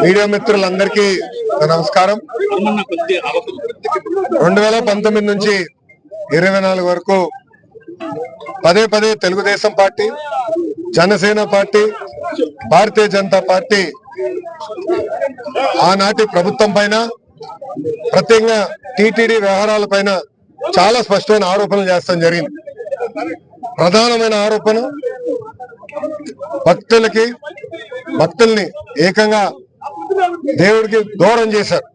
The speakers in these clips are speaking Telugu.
మీడియా మిత్రులందరికీ నమస్కారం. రెండు వేల పంతొమ్మిది నుంచి ఇరవై నాలుగు వరకు పదే పదే Telugu Desam party Janasena party Bharatiya Janata party ఆనాటి ప్రభుత్వం పైన ప్రత్యేకంగా టీటీడీ వ్యవహారాల పైన చాలా స్పష్టమైన ఆరోపణలు చేస్తాం జరిగింది. ప్రధానమైన ఆరోపణ భక్తులకి భక్తుల్ని ఏకంగా దేవుడికి దూరం చేశారు.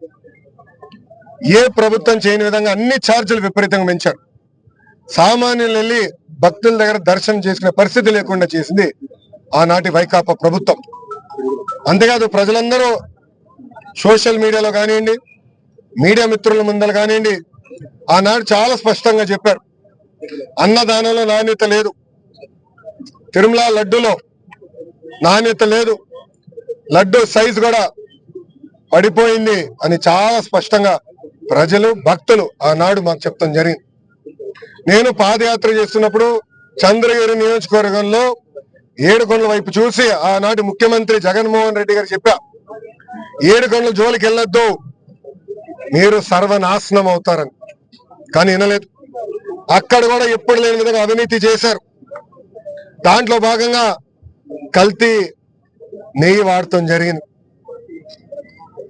ఏ ప్రభుత్వం చేయని విధంగా అన్ని ఛార్జీలు విపరీతంగా పెంచారు. సామాన్యులు వెళ్ళి భక్తుల దగ్గర దర్శనం చేసుకునే పరిస్థితి లేకుండా చేసింది ఆనాటి వైకాపా ప్రభుత్వం. అంతేకాదు ప్రజలందరూ సోషల్ మీడియాలో కానివ్వండి మీడియా మిత్రుల ముందర కానివ్వండి ఆనాడు చాలా స్పష్టంగా చెప్పారు. అన్నదానంలో నాణ్యత లేదు. తిరుమల లడ్డులో నాణ్యత లేదు. లడ్డు సైజు కూడా పడిపోయింది అని చాలా స్పష్టంగా ప్రజలు భక్తులు ఆనాడు మాకు చెప్తాం జరిగింది. నేను పాదయాత్ర చేస్తున్నప్పుడు చంద్రగిరి నియోజకవర్గంలో ఏడుకొండల వైపు చూసి ఆనాటి ముఖ్యమంత్రి జగన్మోహన్ రెడ్డి గారు చెప్పా ఏడుకొండల జోలికి వెళ్ళొద్దు మీరు సర్వనాశనం అవుతారని. కానీ వినలేదు. అక్కడ కూడా ఎప్పుడు లేని విధంగా అవినీతి చేశారు. దాంట్లో భాగంగా కల్తీ నెయ్యి వాడటం జరిగింది.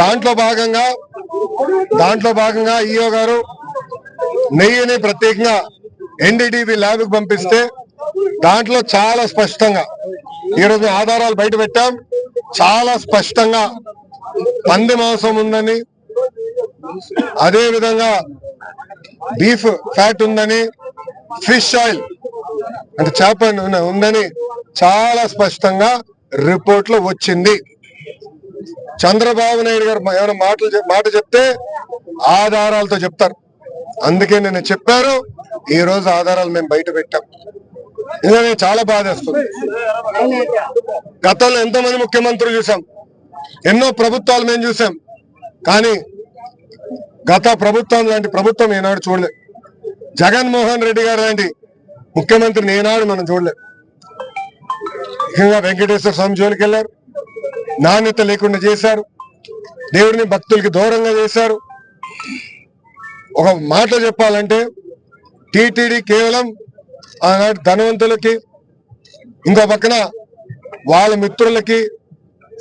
దాంట్లో భాగంగా దాంట్లో భాగంగా ఈఓ గారు నెయ్యిని ప్రత్యేకంగా ఎన్డీటీవీ ల్యాబ్కి పంపిస్తే దాంట్లో చాలా స్పష్టంగా ఈరోజు ఆధారాలు బయట పెట్టాం చాలా స్పష్టంగా పంది మాంసం ఉందని అదే విధంగా బీఫ్ ఫ్యాట్ ఉందని ఫిష్ ఆయిల్ అంటే చేప ఉందని చాలా స్పష్టంగా రిపోర్ట్లో వచ్చింది. చంద్రబాబు నాయుడు గారు ఏమైనా మాటలు మాట చెప్తే ఆధారాలతో చెప్తారు. అందుకే నేను చెప్పారు ఈ రోజు ఆధారాలు మేము బయట పెట్టాం. ఇదే చాలా బాధేస్తుంది గతంలో ఎంతో మంది ముఖ్యమంత్రులు చూసాం. ఎన్నో ప్రభుత్వాలు మేము చూసాం. కానీ గత ప్రభుత్వం లాంటి ప్రభుత్వం ఈనాడు చూడలేదు జగన్మోహన్ రెడ్డి గారు లాంటి ముఖ్యమంత్రిని ఏనాడు మనం చూడలేదు ముఖ్యంగా వెంకటేశ్వర స్వామి జోలికి వెళ్ళారు నాణ్యత లేకుండా చేశారు. దేవుడిని భక్తులకి దూరంగా చేశారు. ఒక మాట చెప్పాలంటే టీటీడీ కేవలం ఆనాటి ధనవంతులకి ఇంకో పక్కన వాళ్ళ మిత్రులకి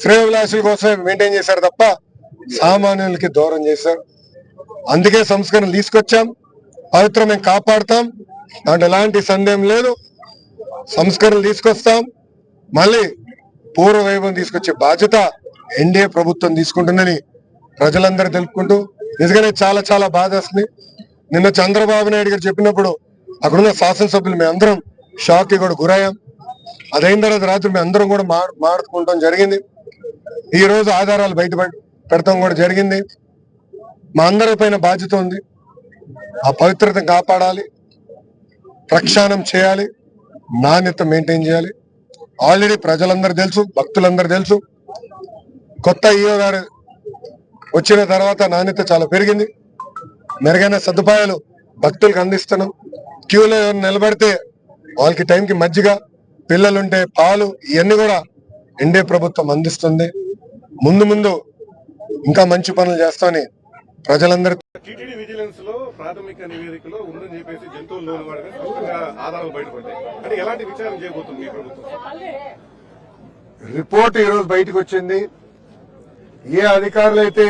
శ్రేయభిలాషుల కోసం మెయింటైన్ చేశారు తప్ప సామాన్యులకి దూరం చేశారు. అందుకే సంస్కరణ తీసుకొచ్చాం. పవిత్రం మేము కాపాడుతాం. దాంట్లో ఎలాంటి సందేహం లేదు. సంస్కరణలు తీసుకొస్తాం. మళ్ళీ పూర్వ వైభవం తీసుకొచ్చే బాధ్యత ఎన్డీఏ ప్రభుత్వం తీసుకుంటుందని ప్రజలందరూ తెలుపుకుంటూ నిజంగానే చాలా చాలా బాధ వస్తుంది. నిన్న చంద్రబాబు నాయుడు గారు చెప్పినప్పుడు అక్కడున్న శాసనసభ్యులు మేము అందరం షాక్ కూడా గురయ్యాం. అదైన తర్వాత రాత్రి మేము అందరం కూడా మా మాట్లాడుకుంటాం జరిగింది. ఈ రోజు ఆధారాలు బయట పెడతాం కూడా జరిగింది. మా అందరి పైన బాధ్యత ఉంది. ఆ పవిత్రతను కాపాడాలి. ప్రక్షాళన చేయాలి. నాణ్యత మెయింటైన్ చేయాలి. ఆల్రెడీ ప్రజలందరూ తెలుసు భక్తులందరూ తెలుసు. కొత్త ఈఓ గారు వచ్చిన తర్వాత నాణ్యత చాలా పెరిగింది. మెరుగైన సదుపాయాలు భక్తులకు అందిస్తున్నాం. క్యూలో నిలబడితే వాళ్ళకి టైంకి మజ్జిగ పిల్లలుంటే పాలు ఇవన్నీ కూడా ఎన్డీఏ ప్రభుత్వం అందిస్తుంది. ముందు ముందు ఇంకా మంచి పనులు చేస్తామని ప్రజలందరూ టీటీడీ విజిలెన్స్లో ప్రాథమిక నివేదికలో ఉందని చెప్పేసి జంతువులు లోని వాడిగా స్పష్టంగా ఆధారాలు బయటపడ్డాయి. అంటే ఎలాంటి విచారణ చేయబోతుంది మీ ప్రభుత్వం? రిపోర్ట్ ఈ రోజు బయటకు వచ్చింది. ఏ అధికారులు అయితే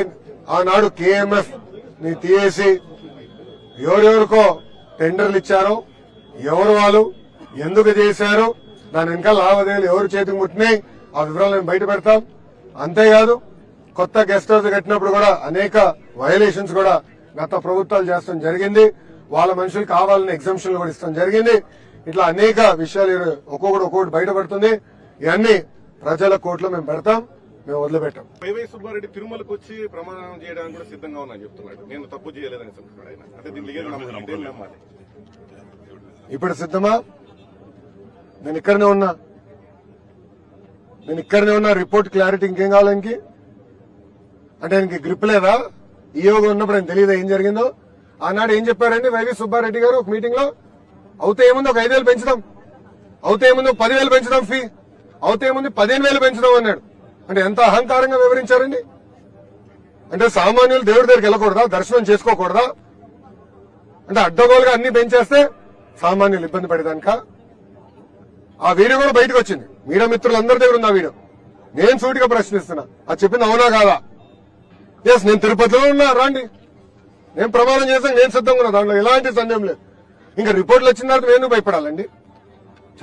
ఆనాడు కేఎంఎఫ్ని తీసేసి ఎవరెవరికో టెండర్లు ఇచ్చారో ఎవరు వాళ్ళు ఎందుకు చేశారో దాని వెనక లావాదేవీలు ఎవరు చేతికి ముట్టినాయి ఆ వివరాలు మేము బయట పెడతాం. అంతేకాదు కొత్త గెస్ట్ హౌస్ కట్టినప్పుడు కూడా అనేక వయలేషన్స్ కూడా గత ప్రభుత్వాలు చేస్తాం జరిగింది. వాళ్ళ మనుషులు కావాలని ఎగ్జామ్షన్లు కూడా ఇస్తాం జరిగింది. ఇట్లా అనేక విషయాలు ఒక్కొక్కటి ఒక్కొక్కటి బయటపడుతుంది. ఇవన్నీ ప్రజల కోర్టులో మేము పెడతాం మేము వదిలిపెట్టాం. వైవై సుబ్బారెడ్డి తిరుమలకు వచ్చి ప్రమాణం చేయడానికి కూడా సిద్ధంగా ఉన్నా చెప్తున్నాడు. నేను తప్పు చేయలేదని చెప్తున్నాడు ఆయన. అంటే దీన్ని నమ్మాలి ఇప్పుడు సిద్ధమా? నేను ఇక్కడనే ఉన్నా. నేను ఇక్కడనే ఉన్నా రిపోర్ట్ క్లారిటీ ఇంకేం కావాలి అంటే ఆయనకి గ్రిప్ లేదా? ఈ యోగం ఉన్నప్పుడు ఆయన తెలియదా ఏం జరిగిందో? ఆనాడు ఏం చెప్పారండి వైవి సుబ్బారెడ్డి గారు ఒక మీటింగ్లో? అవుతే ఏముంది ఒక ఐదేళ్ళు పెంచుదాం. అవుతే ఏముంది ఒక పదివేలు పెంచుదాం ఫీ అవుతే ఏముంది పదిహేను వేలు పెంచుదాం అన్నాడు. అంటే ఎంత అహంకారంగా వివరించారండి? అంటే సామాన్యులు దేవుడి దగ్గరికి వెళ్ళకూడదా? దర్శనం చేసుకోకూడదా? అంటే అడ్డగోలుగా అన్ని పెంచేస్తే సామాన్యులు ఇబ్బంది పడేదానిక? ఆ వీడియో కూడా బయటకు వచ్చింది. మీడియా మిత్రులందరి దగ్గర ఉంది ఆ వీడియో. నేను సూటిగా ప్రశ్నిస్తున్నా. అది చెప్పింది అవునా కాదా? ఎస్ నేను తిరుపతిలో ఉన్నా రాండి. నేను ప్రమాణం చేశాను నేను సిద్ధంగా ఉన్నా దాంట్లో ఎలాంటి సందేహం లేదు. ఇంకా రిపోర్ట్లు వచ్చిన తర్వాత నేను భయపడాలండి.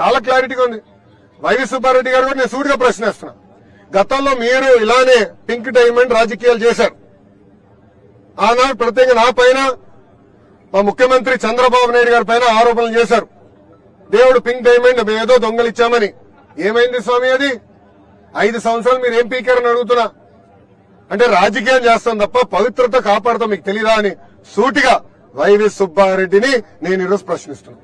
చాలా క్లారిటీగా ఉంది. వైవి సుబ్బారెడ్డి గారు కూడా నేను సూటిగా ప్రశ్నిస్తున్నా. గతంలో మీరు ఇలానే పింక్ డైమండ్ రాజకీయాలు చేశారు. ఆనాడు ప్రత్యేకంగా నా పైన మా ముఖ్యమంత్రి చంద్రబాబు నాయుడు గారి పైన ఆరోపణలు చేశారు. దేవుడు పింక్ డైమండ్ మేము ఏదో దొంగలిచ్చామని. ఏమైంది స్వామి అది? ఐదు సంవత్సరాలు మీరు ఏం పీకారని అడుగుతున్నా. అంటే రాజకీయం చేస్తాం తప్ప పవిత్రత కాపాడతాం మీకు తెలీదా అని సూటిగా వైవి సుబ్బారెడ్డిని నేను ఈరోజు ప్రశ్నిస్తున్నాను.